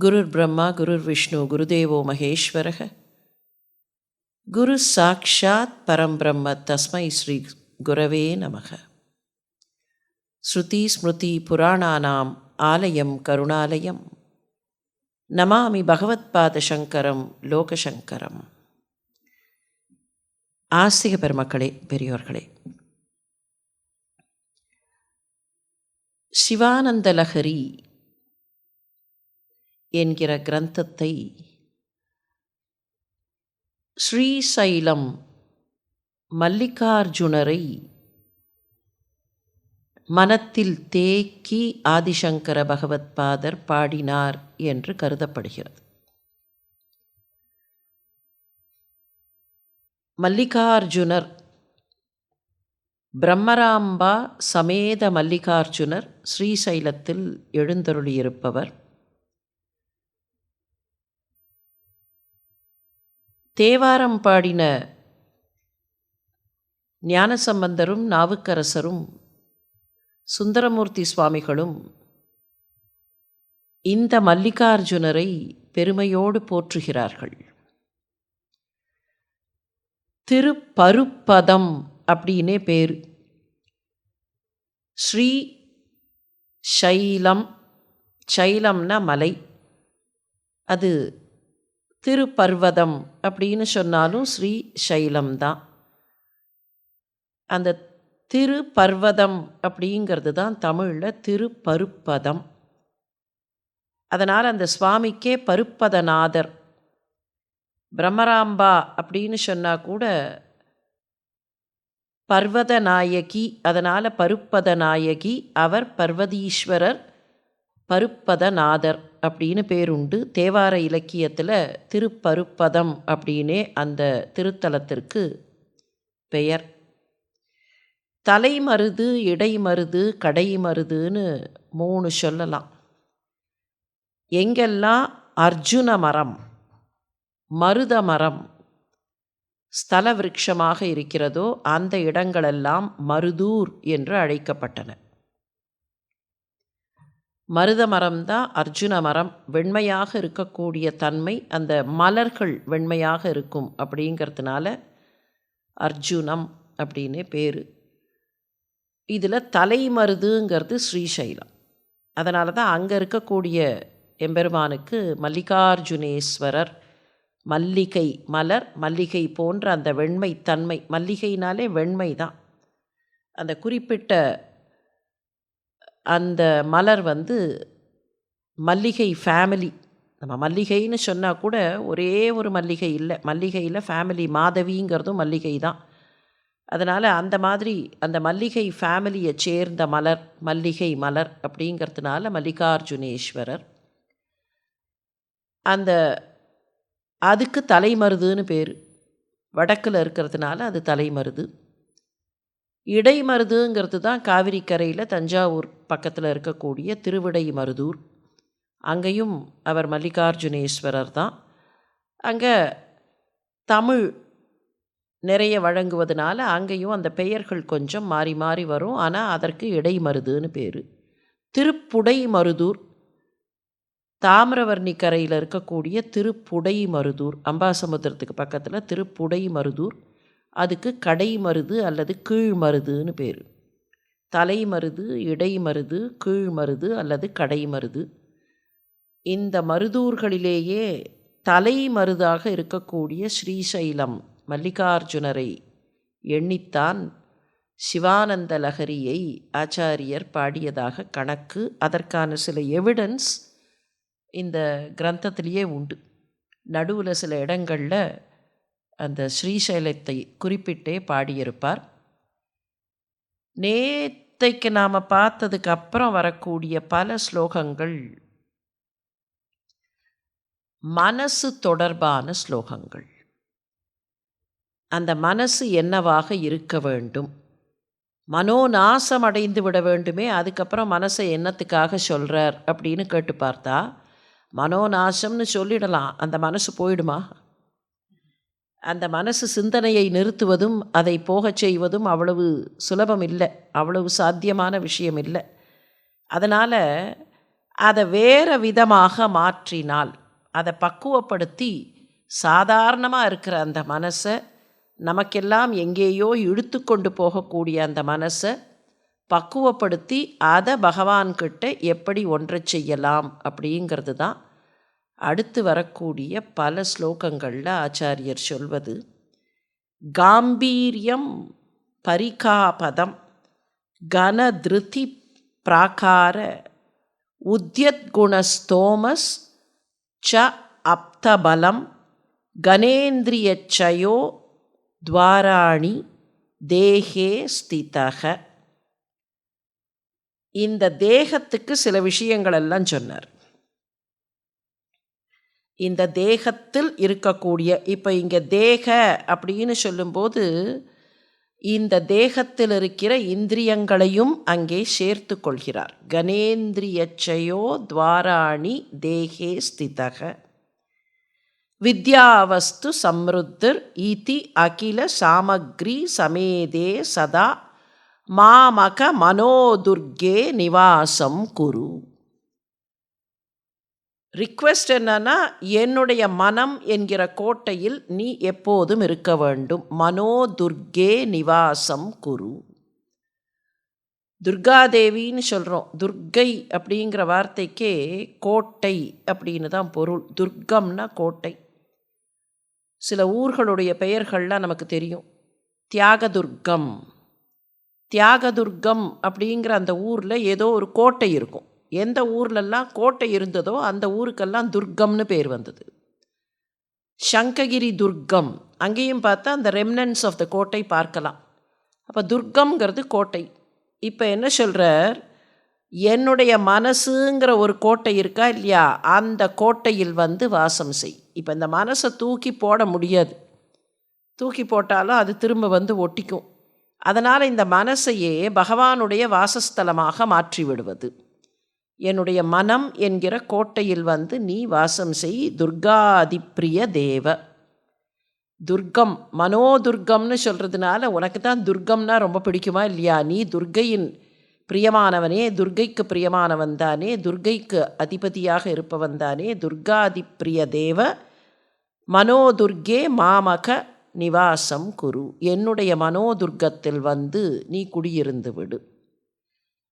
குருர் பிரம்மா குருர் விஷ்ணு குருதேவோ மகேஸ்வரக. குரு சாக்ஷாத் பரம்பிரம்ம தஸ்மை ஸ்ரீ குரவே நமக. ஸ்ருதி ஸ்மிருதி புராணானாம் ஆலயம் கருணாலயம். நமாமி பகவத்பாதசங்கரம் லோகசங்கரம். ஆஸ்திக பெருமக்களே பெரியோர்களே. சிவானந்த லஹரி என்கிற கிரந்தத்தை ஸ்ரீசைலம் மல்லிகார்ஜுனரை மனத்தில் தேக்கி ஆதிசங்கர பகவத்பாதர் பாடினார் என்று கருதப்படுகிறது. மல்லிகார்ஜுனர் பிரம்மராம்பா சமேத மல்லிகார்ஜுனர் ஸ்ரீசைலத்தில் எழுந்தருளியிருப்பவர். தேவாரம் பாடின ஞானசம்பந்தரும் நாவுக்கரசரும் சுந்தரமூர்த்தி சுவாமிகளும் இந்த மல்லிகார்ஜுனரை பெருமையோடு போற்றுகிறார்கள். திருப்பருப்பதம் அப்படின்னே பேர். ஸ்ரீ சைலம் சைலம்னா மலை. அது திருப்பர்வதம் அப்படின்னு சொன்னாலும் ஸ்ரீ சைலம் தான் அந்த திருப்பர்வதம் அப்படிங்கிறது தான் தமிழில் திருப்பருப்பதம். அதனால் அந்த சுவாமிக்கே பருப்பதநாதர். பிரம்மராம்பா அப்படின்னு சொன்னால் கூட பர்வதநாயகி அதனால் பருப்பதநாயகி அவர் பர்வதீஸ்வரர் பருப்பதநாதர். அப்படின்னு பேருண்டு தேவார இலக்கியத்தில் திருப்பருப்பதம் அப்படின்னே அந்த திருத்தலத்திற்கு பெயர். தலைமருது இடைமருது கடைமருதுன்னு மூணு சொல்லலாம். எங்கெல்லாம் அர்ஜுன மரம் மருத மரம் ஸ்தல விருட்சமாக இருக்கிறதோ அந்த இடங்களெல்லாம் மருதூர் என்று அழைக்கப்பட்டன. மருத மரம் தான் அர்ஜுன மரம். வெண்மையாக இருக்கக்கூடிய தன்மை அந்த மலர்கள் வெண்மையாக இருக்கும் அப்படிங்கிறதுனால அர்ஜுனம் அப்படின்னு பேர். இதில் தலைமருதுங்கிறது ஸ்ரீசைலம் அதனால தான் அங்கே இருக்கக்கூடிய எம்பெருமானுக்கு மல்லிகார்ஜுனேஸ்வரர் மல்லிகை மலர் மல்லிகை போன்ற அந்த வெண்மை தன்மை மல்லிகைனாலே வெண்மை தான் அந்த குறிப்பிட்ட அந்த மலர் வந்து மல்லிகை ஃபேமிலி நம்ம மல்லிகைன்னு சொன்னால் கூட ஒரே ஒரு மல்லிகை இல்லை. மல்லிகையில் ஃபேமிலி மாதவிங்கிறதும் மல்லிகை தான். அதனால் அந்த மாதிரி அந்த மல்லிகை ஃபேமிலியை சேர்ந்த மலர் மல்லிகை மலர் அப்படிங்கிறதுனால மல்லிகார்ஜுனேஸ்வரர். அந்த அதுக்கு தலைமருதுன்னு பேர். வடக்கில் இருக்கிறதுனால அது தலைமருது. இடைமருதுங்கிறது தான் காவிரி கரையில் தஞ்சாவூர் பக்கத்தில் இருக்கக்கூடிய திருவிடை மருதூர். அங்கேயும் அவர் மல்லிகார்ஜுனேஸ்வரர் தான். அங்கே தமிழ் நிறைய வழங்குவதனால அங்கேயும் அந்த பெயர்கள் கொஞ்சம் மாறி மாறி வரும். ஆனால் அதற்கு இடைமருதுன்னு பேர். திருப்புடை மருதூர் தாமிரவர்ணி கரையில் இருக்கக்கூடிய திருப்புடை மருதூர் அம்பாசமுத்திரத்துக்கு பக்கத்தில் திருப்புடை மருதூர் அதுக்கு கடைமருது அல்லது கீழ்மருதுன்னு பேர். தலைமருது இடைமருது கீழ்மருது அல்லது கடைமருது இந்த மருதூர்களிலேயே தலைமருதாக இருக்கக்கூடிய ஸ்ரீசைலம் மல்லிகார்ஜுனரை எண்ணித்தான் சிவானந்த லஹரியை ஆச்சாரியர் பாடியதாக கணக்கு. அதற்கான சில எவிடன்ஸ் இந்த கிரந்தத்திலேயே உண்டு. நடுவில் சில இடங்களில் அந்த ஸ்ரீசைலத்தை குறிப்பிட்டே பாடியிருப்பார். நேத்தைக்கு நாம் பார்த்ததுக்கு அப்புறம் வரக்கூடிய பல ஸ்லோகங்கள். மனசு தொடர்பான ஸ்லோகங்கள். அந்த மனசு என்னவாக இருக்க வேண்டும்? மனோநாசம் அடைந்து விட வேண்டுமே அதுக்கப்புறம் மனசை என்னத்துக்காக சொல்கிறார் அப்படின்னு கேட்டு பார்த்தா மனோநாசம்னு சொல்லிடலாம். அந்த மனசு போயிடுமா? அந்த மனசு சிந்தனையை நிறுத்துவதும் அதை போகச் செய்வதும் அவ்வளவு சுலபம் இல்லை அவ்வளவு சாத்தியமான விஷயம் இல்லை. அதனால் அதை வேறு விதமாக மாற்றினால் அதை பக்குவப்படுத்தி சாதாரணமாக இருக்கிற அந்த மனசை நமக்கெல்லாம் எங்கேயோ இழுத்து கொண்டு போகக்கூடிய அந்த மனசை பக்குவப்படுத்தி அதை பகவான்கிட்ட எப்படி ஒன்றை செய்யலாம் அப்படிங்கிறது தான் அடுத்து வரக்கூடிய பல ஸ்லோகங்களில் ஆச்சாரியர் சொல்வது காம்பீரியம் பரிகாபதம் கனதிருதி பிராகார உத்யத்குணஸ்தோமஸ் ச அப்தபலம் கணேந்திரியச்சயோ துவாராணி தேகே ஸ்திதக. இந்த தேகத்துக்கு சில விஷயங்களெல்லாம் சொன்னார். இந்த தேகத்தில் இருக்கக்கூடிய இப்போ இங்கே தேக அப்படின்னு சொல்லும்போது இந்த தேகத்தில் இருக்கிற இந்திரியங்களையும் அங்கே சேர்த்து கொள்கிறார். கணேந்திரியச்சையோ துவாராணி தேகே ஸ்திதக. வித்யாவஸ்து சம்ருத்திர் இதி அகில சாமக்ரி சமேதே சதா. மாமக மனோதுர்கே நிவாசம் குரு. ரிக்வெஸ்ட் என்னன்னா என்னுடைய மனம் என்கிற கோட்டையில் நீ எப்போதும் இருக்க வேண்டும். மனோதுர்கே நிவாசம் குரு. துர்காதேவின்னு சொல்கிறோம் துர்க்கை அப்படிங்கிற வார்த்தைக்கே கோட்டை அப்படின்னு தான் பொருள். துர்க்கம்னா கோட்டை. சில ஊர்களுடைய பெயர்கள்லாம் நமக்கு தெரியும். தியாகதுர்க்கம் தியாகதுர்க்கம் அப்படிங்கிற அந்த ஊரில் ஏதோ ஒரு கோட்டை இருக்கும். எந்த ஊர்லெல்லாம் கோட்டை இருந்ததோ அந்த ஊருக்கெல்லாம் துர்க்கம்னு பேர் வந்தது. சங்ககிரி துர்க்கம். அங்கேயும் பார்த்தா அந்த ரெம்னன்ஸ் ஆஃப் த கோட்டை பார்க்கலாம். அப்போ துர்க்கம்ங்கிறது கோட்டை. இப்போ என்ன சொல்கிறார் என்னுடைய மனசுங்கிற ஒரு கோட்டை இருக்கா இல்லையா? அந்த கோட்டையில் வந்து வாசம் செய். இப்போ இந்த மனசை தூக்கி போட முடியாது. தூக்கி போட்டாலும் அது திரும்ப வந்து ஒட்டிக்கும். அதனால் இந்த மனசையே பகவானுடைய வாசஸ்தலமாக மாற்றி விடுவது என்னுடைய மனம் என்கிற கோட்டையில் வந்து நீ வாசம் செய் துர்காதிப்பிரிய தேவ. துர்க்கம் மனோதுர்க்கம்னு சொல்கிறதுனால உனக்கு தான் துர்க்கம்னா ரொம்ப பிடிக்குமா இல்லையா? நீ துர்க்கையின் பிரியமானவனே துர்க்கைக்கு பிரியமானவன் தானே துர்க்கைக்கு அதிபதியாக இருப்பவன் தானே துர்காதிப்பிரிய தேவ. மனோதுர்கே மாமக நிவாசம் குரு. என்னுடைய மனோதுர்க்கத்தில் வந்து நீ குடியிருந்து விடு.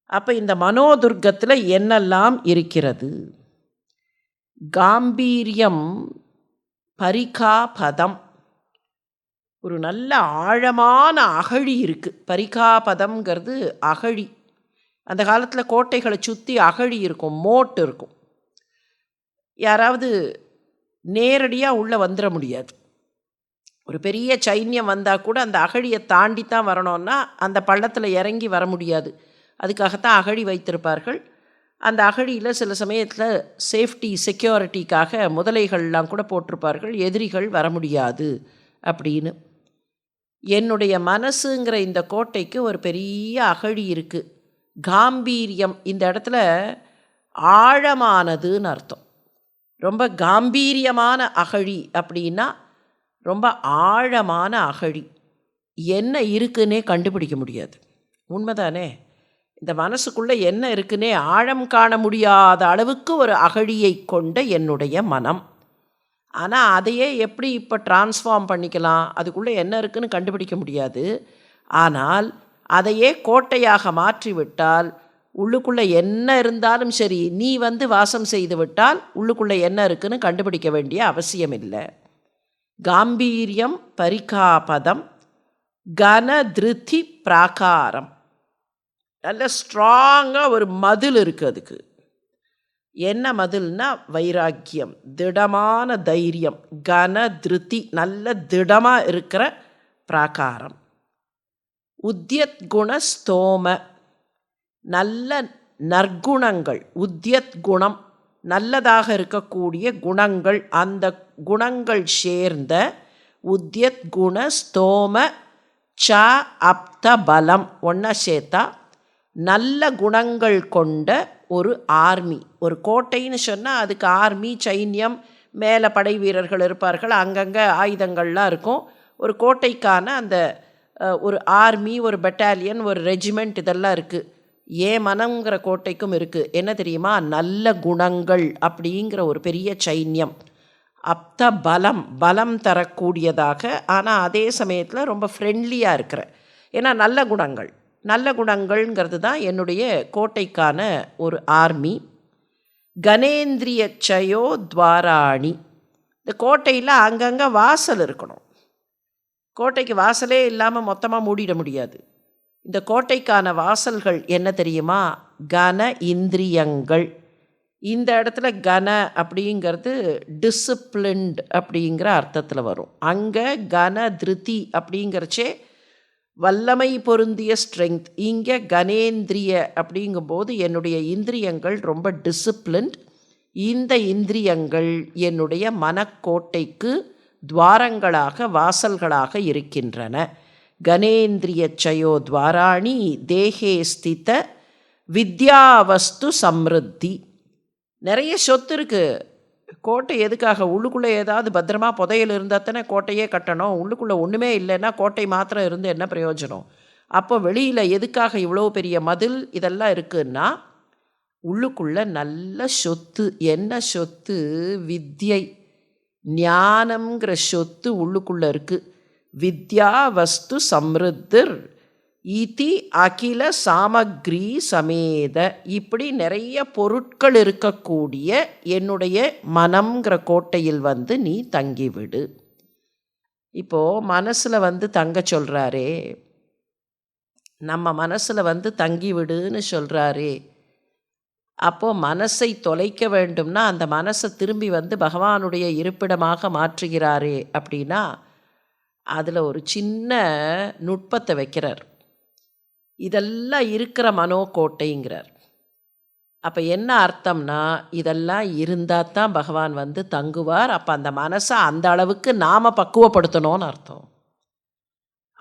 அப்போ இந்த மனோதுர்க்கத்தில் என்னெல்லாம் இருக்கிறது? காம்பீரியம் பரிகாபதம். ஒரு நல்ல ஆழமான அகழி இருக்குது பரிகாபதம்ங்கிறது அகழி. அந்த காலத்தில் கோட்டைகளை சுற்றி அகழி இருக்கும் மோட்டு இருக்கும். யாராவது நேரடியாக உள்ளே வந்துட முடியாது. ஒரு பெரிய சைன்யம் வந்தால் கூட அந்த அகழியை தாண்டி தான் வரணும்னா அந்த பள்ளத்தில் இறங்கி வர முடியாது. அதுக்காகத்தான் அகழி வைத்திருப்பார்கள். அந்த அகழியில் சில சமயத்தில் சேஃப்டி செக்யூரிட்டிக்காக முதலைகள்லாம் கூட போட்டிருப்பார்கள். எதிரிகள் வர முடியாது அப்படின்னு. என்னுடைய மனசுங்கிற இந்த கோட்டைக்கு ஒரு பெரிய அகழி இருக்குது காம்பீரியம். இந்த இடத்துல ஆழமானதுன்னு அர்த்தம். ரொம்ப காம்பீரியமான அகழி அப்படின்னா ரொம்ப ஆழமான அகழி. என்ன இருக்குன்னே கண்டுபிடிக்க முடியாது. உண்மைதானே? இந்த மனசுக்குள்ளே என்ன இருக்குன்னே ஆழம் காண முடியாத அளவுக்கு ஒரு அகழியை கொண்ட என்னுடைய மனம். ஆனால் அதையே எப்படி இப்போ டிரான்ஸ்ஃபார்ம் பண்ணிக்கலாம்? அதுக்குள்ளே என்ன இருக்குன்னு கண்டுபிடிக்க முடியாது. ஆனால் அதையே கோட்டையாக மாற்றிவிட்டால் உள்ளுக்குள்ளே என்ன இருந்தாலும் சரி நீ வந்து வாசம் செய்து விட்டால் உள்ளுக்குள்ளே என்ன இருக்குன்னு கண்டுபிடிக்க வேண்டிய அவசியம் இல்லை. காம்பீரியம் பரிகாபதம் கனதிருதி பிராகாரம். நல்ல ஸ்ட்ராங்காக ஒரு மதில் இருக்குது அதுக்கு. என்ன மதில்னா வைராக்கியம் திடமான தைரியம் கன திருத்தி நல்ல திடமாக இருக்கிற பிராகாரம். உத்தியத் குண ஸ்தோம நல்ல நற்குணங்கள் உத்தியத் குணம் நல்லதாக இருக்கக்கூடிய குணங்கள் அந்த குணங்கள் சேர்ந்த உத்தியத் குண ஸ்தோம ச அப்த பலம் ஒன்றை சேர்த்தா நல்ல குணங்கள் கொண்ட ஒரு ஆர்மி. ஒரு கோட்டைன்னு சொன்னால் அதுக்கு ஆர்மி சைன்யம் மேலே படை வீரர்கள் இருப்பார்கள். அங்கங்கே ஆயுதங்கள்லாம் இருக்கும். ஒரு கோட்டைக்கான அந்த ஒரு ஆர்மி ஒரு பெட்டாலியன் ஒரு ரெஜிமெண்ட் இதெல்லாம் இருக்குது ஏன் மனங்கிற கோட்டைக்கும் இருக்குது என்ன தெரியுமா? நல்ல குணங்கள் அப்படிங்கிற ஒரு பெரிய சைன்யம். அப்த பலம் பலம் தரக்கூடியதாக. ஆனால் அதே சமயத்தில் ரொம்ப ஃப்ரெண்ட்லியாக இருக்கிற. ஏன்னா நல்ல குணங்கள். நல்ல குணங்கள்ங்கிறது தான் என்னுடைய கோட்டைக்கான ஒரு ஆர்மி. கணேந்திரிய சயோ துவாராணி. இந்த கோட்டையில் அங்கங்கே வாசல் இருக்கணும். கோட்டைக்கு வாசலே இல்லாமல் மொத்தமாக மூடிட முடியாது. இந்த கோட்டைக்கான வாசல்கள் என்ன தெரியுமா? கன இந்திரியங்கள். இந்த இடத்துல கன அப்படிங்கிறது டிசிப்ளின்ட் அப்படிங்கிற அர்த்தத்தில் வரும். அங்கே கன திருதி அப்படிங்கிறச்சே வல்லமை பொருந்திய ஸ்ட்ரெங்க் இங்கே கனேந்திரிய அப்படிங்கும்போது என்னுடைய இந்திரியங்கள் ரொம்ப டிசிப்ளின்ட் இந்த இந்திரியங்கள் என்னுடைய மனக்கோட்டைக்கு துவாரங்களாக வாசல்களாக இருக்கின்றன. கணேந்திரிய சயோ துவாராணி தேகே ஸ்தித வித்யாவஸ்து சம்ருத்தி. நிறைய சொத்து இருக்குது கோட்டை எதுக்காக? உள்ளுக்குள்ளே ஏதாவது பத்திரமா புதையல் இருந்தால் தானே கோட்டையே கட்டணும். உள்ளுக்குள்ளே ஒன்றுமே இல்லைன்னா கோட்டை மாத்திரம் இருந்து என்ன பிரயோஜனம்? அப்போ வெளியில் எதுக்காக இவ்வளோ பெரிய மதில் இதெல்லாம் இருக்குன்னா உள்ளுக்குள்ளே நல்ல சொத்து என்ன சொத்து? வித்யை ஞானம்ங்கிற சொத்து உள்ளுக்குள்ளே இருக்குது வித்யா வஸ்து சம்ருத்திர். இதி அகில சாமக்ரி சமேத. இப்படி நிறைய பொருட்கள் இருக்கக்கூடிய என்னுடைய மனம்ங்கிற கோட்டையில் வந்து நீ தங்கிவிடு. இப்போது மனசில் வந்து தங்க சொல்கிறாரே நம்ம மனசில் வந்து தங்கிவிடுன்னு சொல்கிறாரே அப்போது மனசை தொலைக்க வேண்டும்னா அந்த மனசை திரும்பி வந்து பகவானுடைய இருப்பிடமாக மாற்றுகிறாரே அப்படின்னா அதில் ஒரு சின்ன நுட்பத்தை வைக்கிறார். இதெல்லாம் இருக்கிற மனோக்கோட்டைங்கிறார் அப்போ என்ன அர்த்தம்னா இதெல்லாம் இருந்தால் தான் பகவான் வந்து தங்குவார். அப்போ அந்த மனசை அந்த அளவுக்கு நாம் பக்குவப்படுத்தணும்னு அர்த்தம்.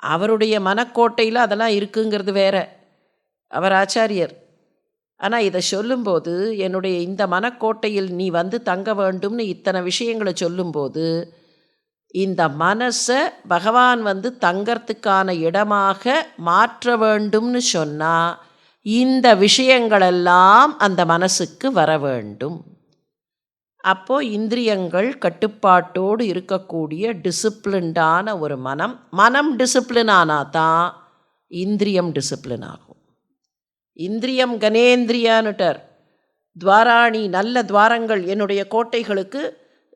அவருடைய மனக்கோட்டையில் அதெல்லாம் இருக்குங்கிறது வேற. அவர் ஆச்சாரியர். ஆனால் இதை சொல்லும்போது என்னுடைய இந்த மனக்கோட்டையில் நீ வந்து தங்க வேண்டும்னு இத்தனை விஷயங்களை சொல்லும்போது இந்த மனசை பகவான் வந்து தங்கறதுக்கான இடமாக மாற்ற வேண்டும்னு சொன்னால் இந்த விஷயங்களெல்லாம் அந்த மனசுக்கு வர வேண்டும். அப்போது இந்திரியங்கள் கட்டுப்பாட்டோடு இருக்கக்கூடிய டிசிப்ளின்டான ஒரு மனம் மனம் டிசிப்ளின் ஆனால் தான் இந்திரியம் டிசிப்ளின் ஆகும். இந்திரியம் கணேந்திரியானுட்டர் துவாராணி நல்ல துவாரங்கள் என்னுடைய கோட்டைகளுக்கு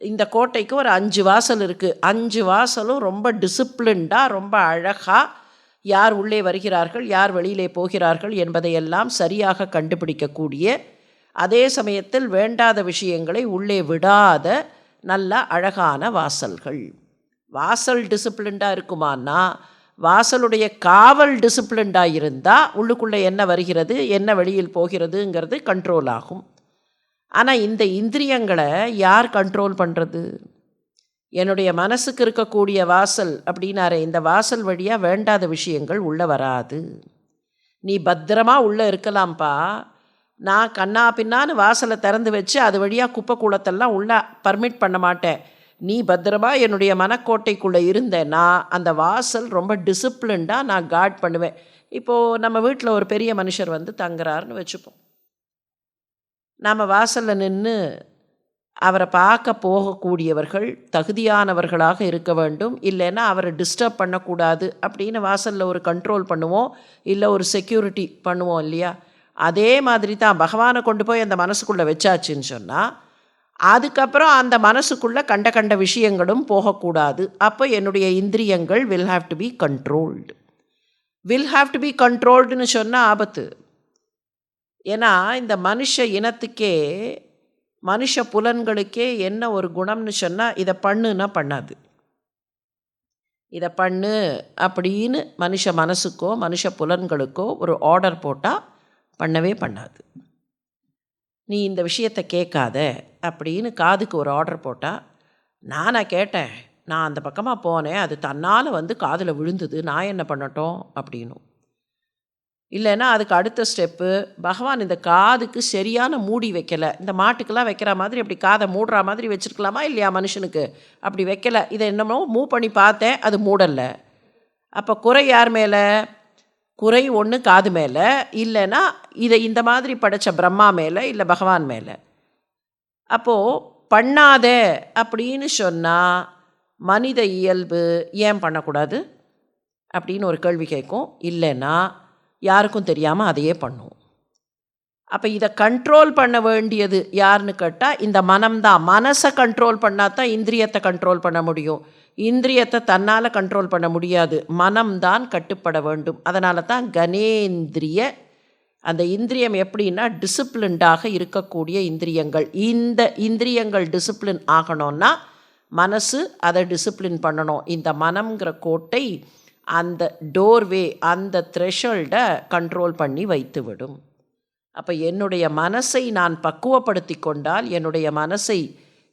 இந்த கோட்டைக்கு ஒரு அஞ்சு வாசல் இருக்குது அஞ்சு வாசலும் ரொம்ப டிசிப்ளின்டாக ரொம்ப அழகாக யார் உள்ளே வருகிறார்கள் யார் வெளியிலே போகிறார்கள் என்பதையெல்லாம் சரியாக கண்டுபிடிக்கக்கூடிய அதே சமயத்தில் வேண்டாத விஷயங்களை உள்ளே விடாத நல்ல அழகான வாசல்கள். வாசல் டிசிப்ளின்டாக இருக்குமான்னா வாசலுடைய காவல் டிசிப்ளின்டாக இருந்தால் உள்ளுக்குள்ளே என்ன வருகிறது என்ன வெளியில் போகிறதுங்கிறது கண்ட்ரோல் ஆகும். ஆனால் இந்த இந்திரியங்களை யார் கண்ட்ரோல் பண்ணுறது என்னுடைய மனசுக்கு இருக்கக்கூடிய வாசல் அப்படின்னாரே இந்த வாசல் வழியாக வேண்டாத விஷயங்கள் உள்ளே வராது. நீ பத்திரமா உள்ளே இருக்கலாம்ப்பா. நான் கண்ணா பின்னான்னு வாசலை திறந்து வச்சு அது வழியாக குப்பை கூலத்தெல்லாம் உள்ளே பர்மிட் பண்ண மாட்டேன். நீ பத்திரமா என்னுடைய மனக்கோட்டைக்குள்ளே இருந்தேன்னா அந்த வாசல் ரொம்ப டிசிப்ளின்டாக நான் காட் பண்ணுவேன். இப்போது நம்ம வீட்டில் ஒரு பெரிய மனுஷர் வந்து தங்குறாருன்னு வச்சுப்போம். நாம் வாசலில் நின்று அவரை பார்க்க போகக்கூடியவர்கள் தகுதியானவர்களாக இருக்க வேண்டும். இல்லைன்னா அவரை டிஸ்டர்ப் பண்ணக்கூடாது அப்படின்னு வாசலில் ஒரு கண்ட்ரோல் பண்ணுவோம். இல்லை ஒரு செக்யூரிட்டி பண்ணுவோம் இல்லையா? அதே மாதிரி தான் பகவானை கொண்டு போய் அந்த மனசுக்குள்ளே வச்சாச்சுன்னு சொன்னால் அதுக்கப்புறம் அந்த மனசுக்குள்ளே கண்ட கண்ட விஷயங்களும் போகக்கூடாது. அப்போ என்னுடைய இந்திரியங்கள் will have to be controlled will have to be கண்ட்ரோல்டுன்னு சொன்னால் ஆபத்து. ஏன்னா இந்த மனுஷ இனத்துக்கே மனுஷ புலன்களுக்கே என்ன ஒரு குணம்னு சொன்னால் இதை பண்ணுன்னா பண்ணாது. இதை பண்ணு அப்படின்னு மனுஷ மனசுக்கோ மனுஷ புலன்களுக்கோ ஒரு ஆர்டர் போட்டால் பண்ணவே பண்ணாது. நீ இந்த விஷயத்தை கேட்காத அப்படின்னு காதுக்கு ஒரு ஆர்டர் போட்டால் நானா கேட்டேன் நான் அந்த பக்கமாக போனேன் அது தன்னால் வந்து காதில் விழுந்தது நான் என்ன பண்ணட்டும் அப்படின்னும் இல்லைன்னா அதுக்கு அடுத்த ஸ்டெப்பு பகவான் இந்த காதுக்கு சரியான மூடி வைக்கலை. இந்த மாட்டுக்கெல்லாம் வைக்கிற மாதிரி அப்படி காதை மூடுற மாதிரி வச்சுருக்கலாமா இல்லையா மனுஷனுக்கு? அப்படி வைக்கலை. இதை என்னமோ மூவ் பண்ணி பார்த்தேன் அது மூடலை. அப்போ குறை யார் மேலே? குறை ஒன்று காது மேலே. இல்லைன்னா இதை இந்த மாதிரி படைச்ச பிரம்மா மேலே இல்லை பகவான் மேலே. அப்போது பண்ணாத அப்படின்னு சொன்னால் மனித இயல்பு ஏன் பண்ணக்கூடாது? அப்படின்னு ஒரு கேள்வி கேட்கும். இல்லைன்னா யாருக்கும் தெரியாமல் அதையே பண்ணும் அப்போ இதை கண்ட்ரோல் பண்ண வேண்டியது யாருன்னு கேட்டால் இந்த மனம்தான். மனசை கண்ட்ரோல் பண்ணால் தான் இந்திரியத்தை கண்ட்ரோல் பண்ண முடியும். இந்திரியத்தை தன்னால் கண்ட்ரோல் பண்ண முடியாது. மனம்தான் கட்டுப்பட வேண்டும். அதனால தான் கணேந்திரிய அந்த இந்திரியம் எப்படின்னா டிசிப்ளின்டாக இருக்கக்கூடிய இந்திரியங்கள். இந்த இந்திரியங்கள் டிசிப்ளின் ஆகணும்னா மனசு அதை டிசிப்ளின் பண்ணணும். இந்த மனம்ங்கிற கோட்டை அந்த டோர்வே அந்த த்ரெஷல்டை கண்ட்ரோல் பண்ணி வைத்துவிடும். அப்போ என்னுடைய மனசை நான் பக்குவப்படுத்தி கொண்டால் என்னுடைய மனசை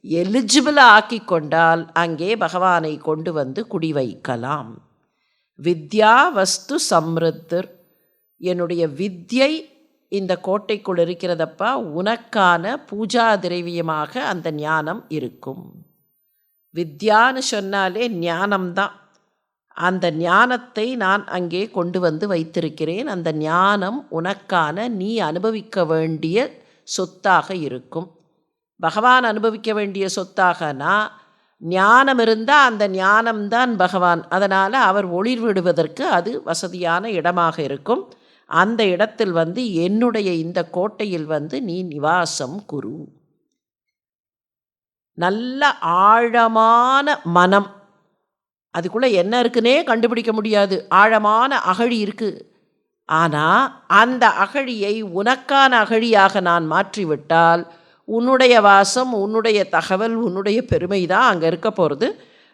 எலிஜிபிளாக ஆக்கி கொண்டால் அங்கே பகவானை கொண்டு வந்து குடி வைக்கலாம். வித்யா வஸ்து சம்ருத்தர். என்னுடைய வித்யை இந்த கோட்டைக்குள் இருக்கிறதப்பா உனக்கான பூஜா திரவியமாக அந்த ஞானம் இருக்கும். வித்யான்னு சொன்னாலே ஞானம்தான். அந்த ஞானத்தை நான் அங்கே கொண்டு வந்து வைத்திருக்கிறேன். அந்த ஞானம் உனக்கான நீ அனுபவிக்க வேண்டிய சொத்தாக இருக்கும். பகவான் அனுபவிக்க வேண்டிய சொத்தாகனா? ஞானம் இருந்தால் அந்த ஞானம்தான் பகவான். அதனால் அவர் ஒளிர் விடுவதற்கு அது வசதியான இடமாக இருக்கும். அந்த இடத்தில் வந்து என்னுடைய இந்த கோட்டையில் வந்து நீ நிவாசம் குரு. நல்ல ஆழமான மனம் அதுக்குள்ளே என்ன இருக்குன்னே கண்டுபிடிக்க முடியாது. ஆழமான அகழி இருக்குது ஆனால் அந்த அகழியை உனக்கான அகழியாக நான் மாற்றிவிட்டால் உன்னுடைய வாசம் உன்னுடைய தகவல் உன்னுடைய பெருமை தான் அங்கே இருக்க போகிறது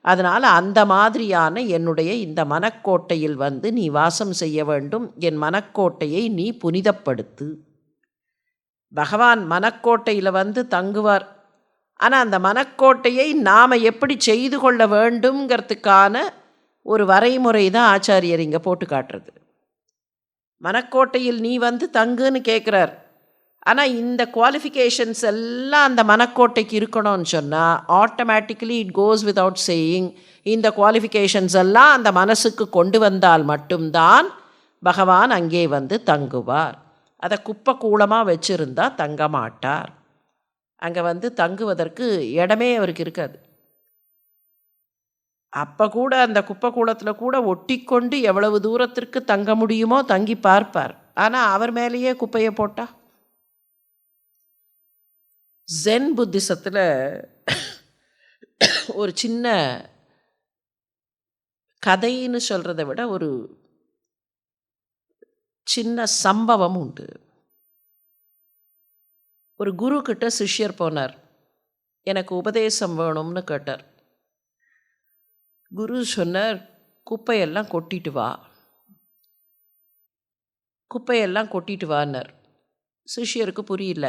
அதனால் அந்த மாதிரியான என்னுடைய இந்த மனக்கோட்டையில் வந்து நீ வாசம் செய்ய வேண்டும். என் மனக்கோட்டையை நீ புனிதப்படுத்து. பகவான் மனக்கோட்டையில் வந்து தங்குவார். ஆனால் அந்த மனக்கோட்டையை நாம் எப்படி செய்து கொள்ள வேண்டுங்கிறதுக்கான ஒரு வரைமுறை தான் ஆச்சாரியர் இங்கே போட்டு காட்டுறது. மனக்கோட்டையில் நீ வந்து தங்குன்னு கேட்குறார் ஆனால் இந்த குவாலிஃபிகேஷன்ஸ் எல்லாம் அந்த மனக்கோட்டைக்கு இருக்கணும்னு சொன்னால் automatically it goes without saying இந்த குவாலிஃபிகேஷன்ஸ் எல்லாம் அந்த மனசுக்கு கொண்டு வந்தால் மட்டும்தான் பகவான் அங்கே வந்து தங்குவார். அதை குப்பை கூலமாக வச்சுருந்தா தங்க மாட்டார். அங்கே வந்து தங்குவதற்கு இடமே அவருக்கு இருக்காது. அப்போ கூட அந்த குப்பை கூலத்தில் கூட ஒட்டிக்கொண்டு எவ்வளவு தூரத்திற்கு தங்க முடியுமோ தங்கி பார்ப்பார். ஆனால் அவர் மேலேயே குப்பையை போட்டா? ஜென் புத்திசத்தில் ஒரு சின்ன கதைன்னு சொல்கிறத விட ஒரு சின்ன சம்பவம் உண்டு. ஒரு குரு கிட்ட சிஷ்யர் போனார். எனக்கு உபதேசம் வேணும்னு கேட்டார். குரு சொன்னார் குப்பையெல்லாம் கொட்டிட்டு வா. குப்பையெல்லாம் கொட்டிட்டு வான்னார். சிஷ்யருக்கு புரியல.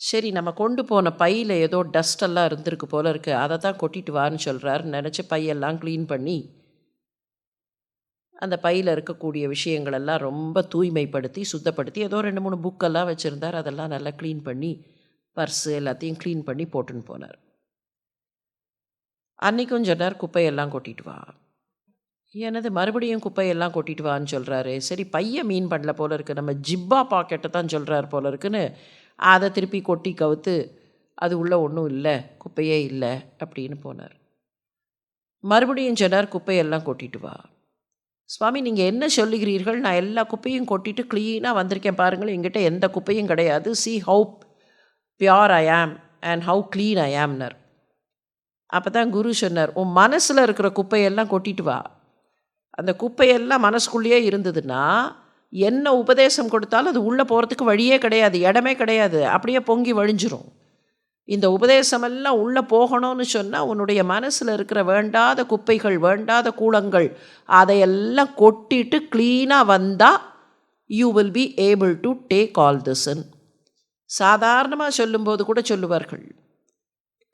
சரி நம்ம கொண்டு போன பையில் ஏதோ டஸ்டெல்லாம் இருந்திருக்கு போல இருக்குது அதை தான் கொட்டிட்டு வான்னு சொல்கிறார் நினச்சி பையெல்லாம் க்ளீன் பண்ணி அந்த பையில் இருக்கக்கூடிய விஷயங்களெல்லாம் ரொம்ப தூய்மைப்படுத்தி சுத்தப்படுத்தி ஏதோ ரெண்டு மூணு புக்கெல்லாம் வச்சுருந்தார். அதெல்லாம் நல்லா க்ளீன் பண்ணி பர்ஸு எல்லாத்தையும் க்ளீன் பண்ணி போட்டுன்னு போனார். அன்றைக்கும் சொன்னார் குப்பையெல்லாம் கொட்டிட்டு வா. எனது மறுபடியும் குப்பையெல்லாம் கொட்டிட்டு வான்னு சொல்கிறாரு சரி பையன் மீன் பண்ணல போல இருக்குது நம்ம ஜிப்பா பாக்கெட்டை தான் சொல்கிறார் போல இருக்குன்னு அதை திருப்பி கொட்டி கவுத்து அது உள்ளே ஒன்றும் இல்லை குப்பையே இல்லை அப்படின்னு போனார். மறுபடியும் சொன்னார் குப்பையெல்லாம் கொட்டிட்டு வா. சுவாமி நீங்கள் என்ன சொல்லுகிறீர்கள்? நான் எல்லா குப்பையும் கொட்டிட்டு க்ளீனாக வந்திருக்கேன் பாருங்கள் எங்கிட்ட எந்த குப்பையும் கிடையாது. C how pure I am and how clean I ஆம்னர் அப்போ தான் குரு சொன்னார் உன் மனசில் இருக்கிற குப்பையெல்லாம் கொட்டிட்டு வா. அந்த குப்பையெல்லாம் மனசுக்குள்ளேயே இருந்ததுன்னா என்ன உபதேசம் கொடுத்தாலும் அது உள்ளே போகிறதுக்கு வழியே கிடையாது இடமே கிடையாது. அப்படியே பொங்கி வழிஞ்சிரும். இந்த உபதேசமெல்லாம் உள்ளே போகணும்னு சொன்னால் உன்னுடைய மனசில் இருக்கிற வேண்டாத குப்பைகள் வேண்டாத கூலங்கள் அதையெல்லாம் கொட்டிட்டு க்ளீனாக வந்தால் you will be able to take all திஸ்ன் சாதாரணமாக சொல்லும்போது கூட சொல்லுவார்கள்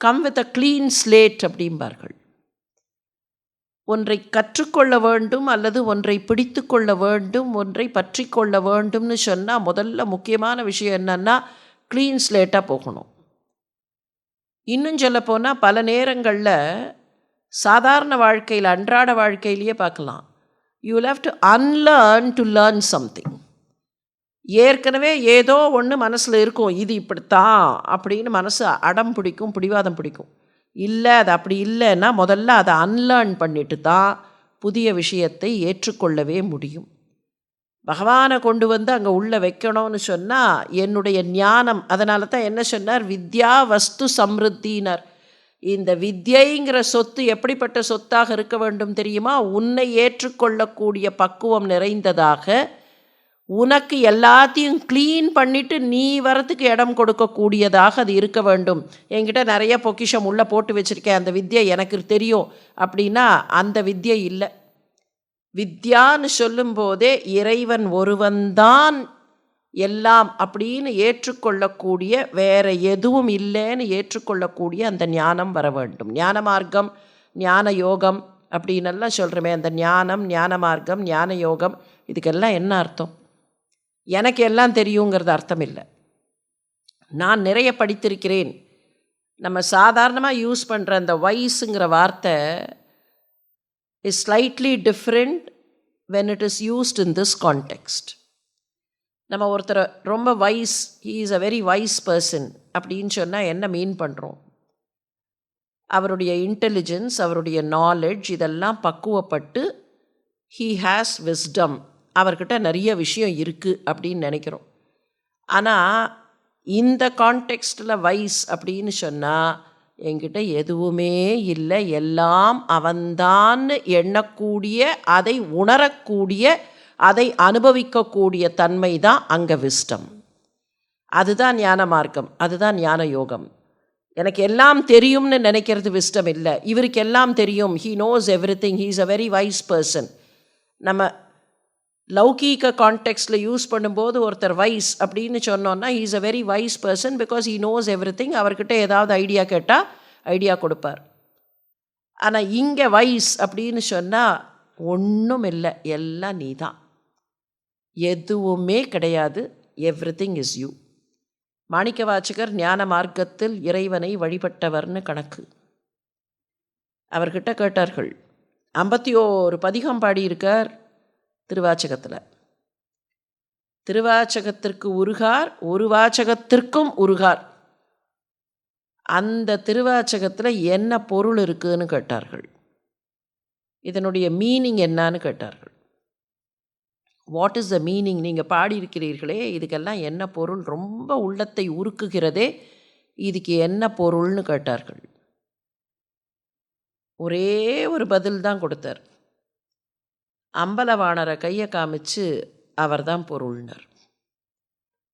come with a clean slate அப்படிம்பார்கள். ஒன்றை கற்றுக்கொள்ள வேண்டும் அல்லது ஒன்றை பிடித்து கொள்ள வேண்டும் ஒன்றை பற்றி கொள்ள வேண்டும்னு சொன்னால் முதல்ல முக்கியமான விஷயம் என்னென்னா க்ளீன் ஸ்லேட்டாக போகணும். இன்னும் சொல்லப்போனால் பல நேரங்களில் சாதாரண வாழ்க்கையில் அன்றாட வாழ்க்கையிலேயே பார்க்கலாம். You will to unlearn to learn something ஏற்கனவே ஏதோ ஒன்று மனசில் இருக்கும். இது இப்படித்தான் அப்படின்னு மனசு அடம் பிடிக்கும் பிடிவாதம் பிடிக்கும். இல்லை அது அப்படி இல்லைன்னா முதல்ல அதை அன்லேர்ன் பண்ணிட்டு தான் புதிய விஷயத்தை ஏற்றுக்கொள்ளவே முடியும். பகவானை கொண்டு வந்து அங்கே உள்ளே வைக்கணும்னு சொன்னால் என்னுடைய ஞானம். அதனால தான் என்ன சொன்னார்? வித்யா வஸ்து சம்ருத்தினர். இந்த வித்யைங்கிற சொத்து எப்படிப்பட்ட சொத்தாக இருக்க வேண்டும் தெரியுமா? உன்னை ஏற்றுக்கொள்ளக்கூடிய பக்குவம் நிறைந்ததாக உனக்கு எல்லாத்தையும் க்ளீன் பண்ணிவிட்டு நீ வரத்துக்கு இடம் கொடுக்கக்கூடியதாக அது இருக்க வேண்டும். என்கிட்ட நிறைய பொக்கிஷம் உள்ளே போட்டு வச்சுருக்கேன். அந்த வித்யை எனக்கு தெரியும். அப்படின்னா அந்த வித்யை இல்லை. வித்யான்னு சொல்லும்போதே இறைவன் ஒருவன்தான் எல்லாம் அப்படின்னு ஏற்றுக்கொள்ளக்கூடிய வேற எதுவும் இல்லைன்னு ஏற்றுக்கொள்ளக்கூடிய அந்த ஞானம் வர வேண்டும். ஞான மார்க்கம் ஞான யோகம் அப்படின்னெல்லாம் சொல்கிறோமே அந்த ஞானம் ஞான மார்க்கம் ஞான யோகம் இதுக்கெல்லாம் என்ன அர்த்தம்? எனக்கு எல்லாம் தெரியுங்கிறது அர்த்தம் இல்லை நான் நிறைய படித்திருக்கிறேன். நம்ம சாதாரணமாக யூஸ் பண்ணுற அந்த வயசுங்கிற வார்த்தை is slightly different when it is used in this context நம்ம ஒருத்தரை ரொம்ப wise he is a very wise person அப்படின்னு சொன்னால் என்ன மீன் பண்ணுறோம் அவருடைய இன்டெலிஜென்ஸ் அவருடைய நாலெட்ஜ் இதெல்லாம் பக்குவப்பட்டு ஹீ ஹேஸ் விஸ்டம் அவர்கிட்ட நிறைய விஷயம் இருக்குது அப்படின்னு நினைக்கிறோம். ஆனால் இந்த கான்டெக்ஸ்டில் வைஸ் அப்படின்னு சொன்னால் என்கிட்ட எதுவுமே இல்லை. எல்லாம் அவன்தான்னு எண்ணக்கூடிய அதை உணரக்கூடிய அதை அனுபவிக்கக்கூடிய தன்மை தான் அங்கே விஸ்டம் அதுதான் ஞான மார்க்கம். அதுதான் ஞான யோகம். எனக்கு எல்லாம் தெரியும்னு நினைக்கிறது விஸ்டம் இல்லை. இவருக்கு எல்லாம் தெரியும். He knows everything he is a very wise person நம்ம லௌகீக கான்டெக்ஸ்டில் யூஸ் பண்ணும்போது ஒருத்தர் வைஸ் அப்படின்னு சொன்னோன்னா is a very wise person because he knows everything அவர்கிட்ட ஏதாவது ஐடியா கேட்டால் ஐடியா கொடுப்பார். ஆனால் இங்கே வைஸ் அப்படின்னு சொன்னால் ஒன்றும் இல்லை. எல்லாம் நீ தான் எதுவுமே கிடையாது. எவ்ரி திங் இஸ் யூ மாணிக்க வாச்சகர் ஞான மார்க்கத்தில் இறைவனை வழிபட்டவர்னு கணக்கு. அவர்கிட்ட கேட்டார்கள் ஐம்பத்தி ஓரு பதிகம் பாடியிருக்கார். திருவாச்சகத்தில். திருவாச்சகத்திற்கு உருகார் ஒரு வாச்சகத்திற்கும் உருகார். அந்த திருவாச்சகத்தில் என்ன பொருள் இருக்குதுன்னு கேட்டார்கள். இதனுடைய மீனிங் என்னன்னு கேட்டார்கள். வாட் இஸ் த மீனிங் நீங்கள் பாடியிருக்கிறீர்களே இதுக்கெல்லாம் என்ன பொருள்? ரொம்ப உள்ளத்தை உருக்குகிறதே இதுக்கு என்ன பொருள்னு கேட்டார்கள். ஒரே ஒரு பதில் தான் கொடுத்தார். அம்பலவாணரை கையை காமிச்சு அவர் தான் பொருள்னர்.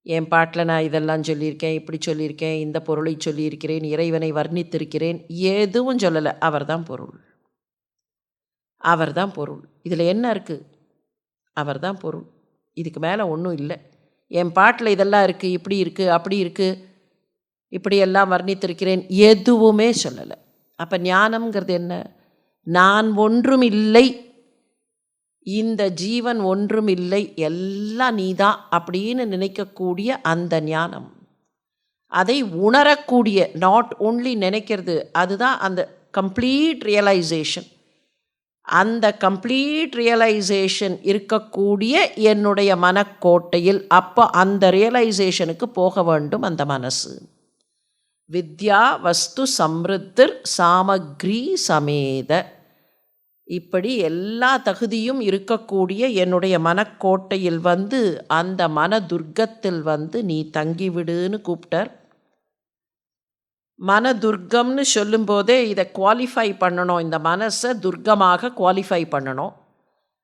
என் பாட்டில் நான் இதெல்லாம் சொல்லியிருக்கேன் இப்படி சொல்லியிருக்கேன் இந்த பொருளை சொல்லியிருக்கிறேன் இறைவனை வர்ணித்திருக்கிறேன். எதுவும் சொல்லலை. அவர் தான் பொருள். அவர் தான் பொருள். இதில் என்ன இருக்குது அவர் தான் பொருள். இதுக்கு மேலே ஒன்றும் இல்லை. என் பாட்டில் இதெல்லாம் இருக்குது இப்படி இருக்குது அப்படி இருக்குது இப்படியெல்லாம் வர்ணித்திருக்கிறேன். எதுவுமே சொல்லலை. அப்போ ஞானம்ங்கிறது என்ன? நான் ஒன்றும் இல்லை இந்த ஜீவன் ஒன்றும் இல்லை எல்லாம் நீதான் அப்படின்னு நினைக்கக்கூடிய அந்த ஞானம். அதை உணரக்கூடிய நாட் ஓன்லி நினைக்கிறது அதுதான் அந்த கம்ப்ளீட் ரியலைசேஷன் அந்த கம்ப்ளீட் ரியலைசேஷன் இருக்கக்கூடிய என்னுடைய மனக்கோட்டையில் அப்போ அந்த ரியலைசேஷனுக்கு போக வேண்டும் அந்த மனசு. வித்யா வஸ்து சம்ருத்திர் சாமக்ரி சமேத. இப்படி எல்லா தகுதியும் இருக்கக்கூடிய என்னுடைய மனக்கோட்டையில் வந்து அந்த மன துர்க்கத்தில் வந்து நீ தங்கிவிடுன்னு கூப்பிட்டார் மன துர்க்கம்னு சொல்லும்போதே இதை குவாலிஃபை பண்ணணும். இந்த மனசை துர்க்கமாக குவாலிஃபை பண்ணணும்.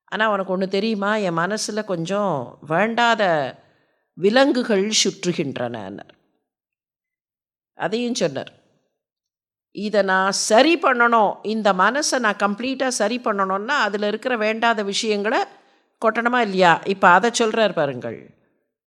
ஆனால் உனக்கு ஒன்று தெரியுமா? என் மனசில் கொஞ்சம் வேண்டாத விலங்குகள் சுற்றுகின்றனர் அதையும் சொன்னார். இதை நான் சரி பண்ணணும் இந்த மனசை நான் கம்ப்ளீட்டாக சரி பண்ணணும்னா அதில் இருக்கிற வேண்டாத விஷயங்களை கொட்டணுமா இல்லையா? இப்போ அதை சொல்கிறார் பாருங்கள்.